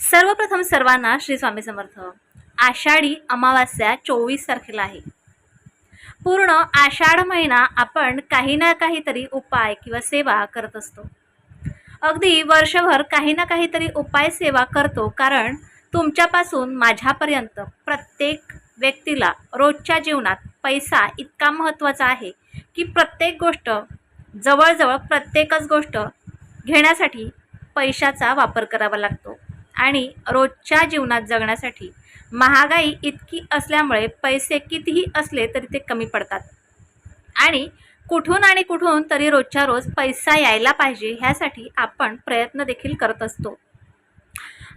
सर्वप्रथम सर्वांना श्री स्वामी समर्थ. आषाढी अमावास्या चोवीस तारखेला आहे. पूर्ण आषाढ महिना आपण काही ना काहीतरी उपाय किंवा सेवा करत असतो. अगदी वर्षभर काही ना काहीतरी उपाय सेवा करतो कारण तुमच्यापासून माझ्यापर्यंत प्रत्येक व्यक्तीला रोजच्या जीवनात पैसा इतका महत्त्वाचा आहे की प्रत्येक गोष्ट जवळजवळ प्रत्येकच गोष्ट घेण्यासाठी पैशाचा वापर करावा लागतो. आणि रोजच्या जीवनात जगण्यासाठी महागाई इतकी असल्यामुळे पैसे कितीही असले तरी ते कमी पडतात. आणि कुठून आणि कुठून तरी रोजच्या रोज पैसा यायला पाहिजे ह्यासाठी आपण प्रयत्न देखील करत असतो.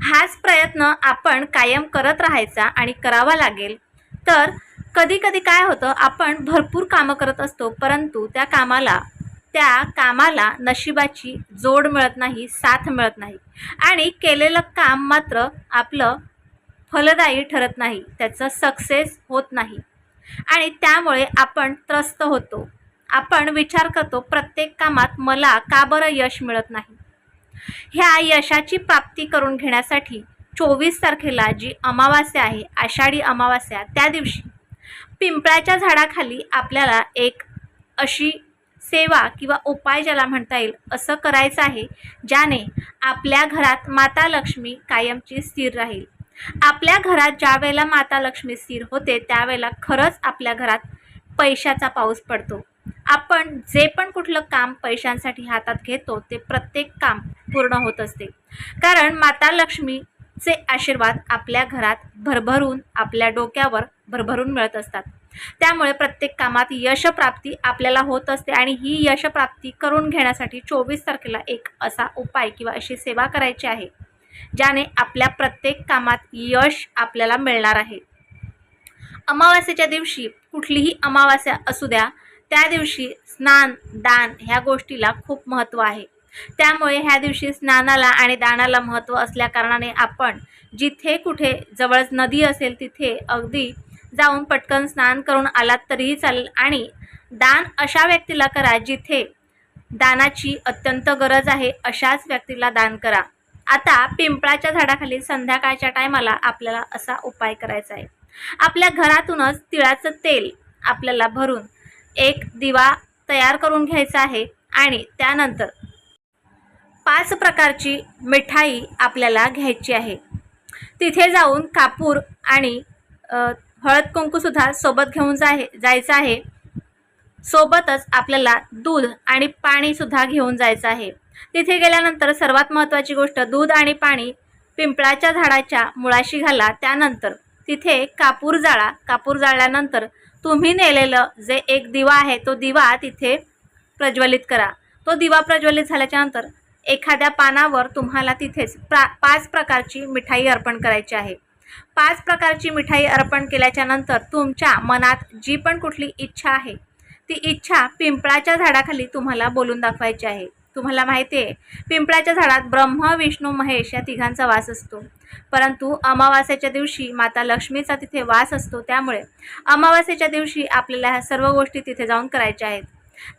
हाच प्रयत्न आपण कायम करत राहायचा आणि करावा लागेल. तर कधी कधी काय होतं आपण भरपूर कामं करत असतो परंतु त्या कामाला त्या कामाला नशिबाची जोड मिळत नाही साथ मिळत नाही. आणि केलेलं काम मात्र आपलं फलदायी ठरत नाही त्याचं सक्सेस होत नाही. आणि त्यामुळे आपण त्रस्त होतो. आपण विचार करतो प्रत्येक कामात मला का बरं यश मिळत नाही? ह्या यशाची प्राप्ती करून घेण्यासाठी चोवीस तारखेला जी अमावास्या आहे आषाढी अमावास्या त्या दिवशी पिंपळाच्या झाडाखाली आपल्याला एक अशी सेवा किंवा उपाय ज्याला म्हणता येईल असं करायचं आहे ज्याने आपल्या घरात माता लक्ष्मी कायमची स्थिर राहील. आपल्या घरात ज्या वेळेला माता लक्ष्मी स्थिर होते त्यावेळेला खरंच आपल्या घरात पैशाचा पाऊस पडतो. आपण जे पण कुठलं काम पैशांसाठी हातात घेतो ते प्रत्येक काम पूर्ण होत असते. कारण माता लक्ष्मीचे आशीर्वाद आपल्या घरात भरभरून आपल्या डोक्यावर भरभरून मिळत असतात. त्यामुळे प्रत्येक कामात यशप्राप्ती आपल्याला होत असते आणि ही यशप्राप्ती करून घेण्यासाठी चोवीस तारखेला एक असा उपाय किंवा अशी सेवा करायची आहे ज्याने आपल्या प्रत्येक कामात यश आपल्याला मिळणार आहे. अमावास्येच्या दिवशी कुठलीही अमावास्या असू द्या त्या दिवशी स्नान दान ह्या गोष्टीला खूप महत्त्व आहे. त्यामुळे ह्या दिवशी स्नानाला आणि दानाला महत्त्व असल्याकारणाने आपण जिथे कुठे जवळच नदी असेल तिथे अगदी जाऊन पटकन स्नान करून आलात तरीही चालेल. आणि दान अशा व्यक्तीला करा जिथे दानाची अत्यंत गरज आहे अशाच व्यक्तीला दान करा. आता पिंपळाच्या झाडाखाली संध्याकाळच्या टायमाला आपल्याला असा उपाय करायचा आहे. आपल्या घरातूनच तिळाचं तेल आपल्याला भरून एक दिवा तयार करून घ्यायचा आहे आणि त्यानंतर पाच प्रकारची मिठाई आपल्याला घ्यायची आहे. तिथे जाऊन कापूर आणि हळद कुंकूसुद्धा सोबत घेऊन जाय जायचं आहे. सोबतच आपल्याला दूध आणि पाणीसुद्धा घेऊन जायचं आहे. तिथे गेल्यानंतर सर्वात महत्त्वाची गोष्ट दूध आणि पाणी पिंपळाच्या झाडाच्या मुळाशी घाला. त्यानंतर तिथे कापूर जाळा. कापूर जाळल्यानंतर तुम्ही नेलेलं जे एक दिवा आहे तो दिवा तिथे प्रज्वलित करा. तो दिवा प्रज्वलित झाल्याच्यानंतर एखाद्या पानावर तुम्हाला तिथेच प्रा पाच प्रकारची मिठाई अर्पण करायची आहे. पाच प्रकारची मिठाई अर्पण केल्याच्यानंतर तुमच्या मनात जी पण कुठली इच्छा आहे ती इच्छा पिंपळाच्या झाडाखाली तुम्हाला बोलून दाखवायची आहे. तुम्हाला माहिती आहे पिंपळाच्या झाडात ब्रह्म विष्णू महेश या तिघांचा वास असतो. परंतु अमावास्याच्या दिवशी माता लक्ष्मीचा तिथे वास असतो त्यामुळे अमावास्याच्या दिवशी आपल्याला ह्या सर्व गोष्टी तिथे जाऊन करायच्या आहेत.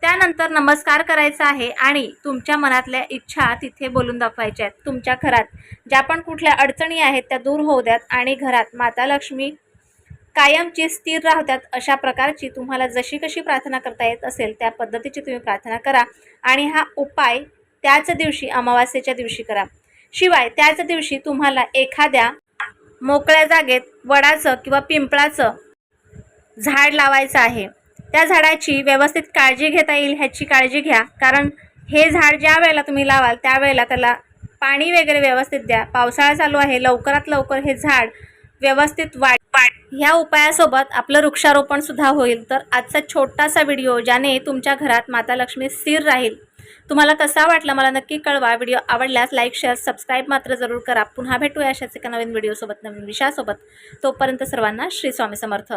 त्यानंतर नमस्कार करायचा आहे आणि तुमच्या मनातल्या इच्छा तिथे बोलून दाखवायच्या आहेत. तुमच्या घरात ज्या पण कुठल्या अडचणी आहेत त्या दूर होऊ द्यात आणि घरात माता लक्ष्मी कायमची स्थिर राहतात अशा प्रकारची तुम्हाला जशी कशी प्रार्थना करता येत असेल त्या पद्धतीची तुम्ही प्रार्थना करा आणि हा उपाय त्याच दिवशी अमावास्येच्या दिवशी करा. शिवाय त्याच दिवशी तुम्हाला एखाद्या मोकळ्या जागेत वडाचं किंवा पिंपळाचं झाड लावायचं आहे. त्या झाडाची व्यवस्थित काळजी घेता येईल ह्याची काळजी घ्या. कारण हे झाड ज्या वेळेला तुम्ही लावाल त्यावेळेला त्याला पाणी वगैरे व्यवस्थित द्या. पावसाळा चालू आहे लवकरात लवकर हे झाड व्यवस्थित वाढ वाढ ह्या उपायासोबत आपलं वृक्षारोपण सुद्धा होईल. तर आजचा छोटासा व्हिडिओ ज्याने तुमच्या घरात माता लक्ष्मी स्थिर राहील तुम्हाला कसा वाटला मला नक्की कळवा. व्हिडिओ आवडल्यास लाईक शेअर सबस्क्राईब मात्र जरूर करा. पुन्हा भेटूया अशाच एका नवीन व्हिडिओसोबत नवीन विषयासोबत. तोपर्यंत सर्वांना श्री स्वामी समर्थ.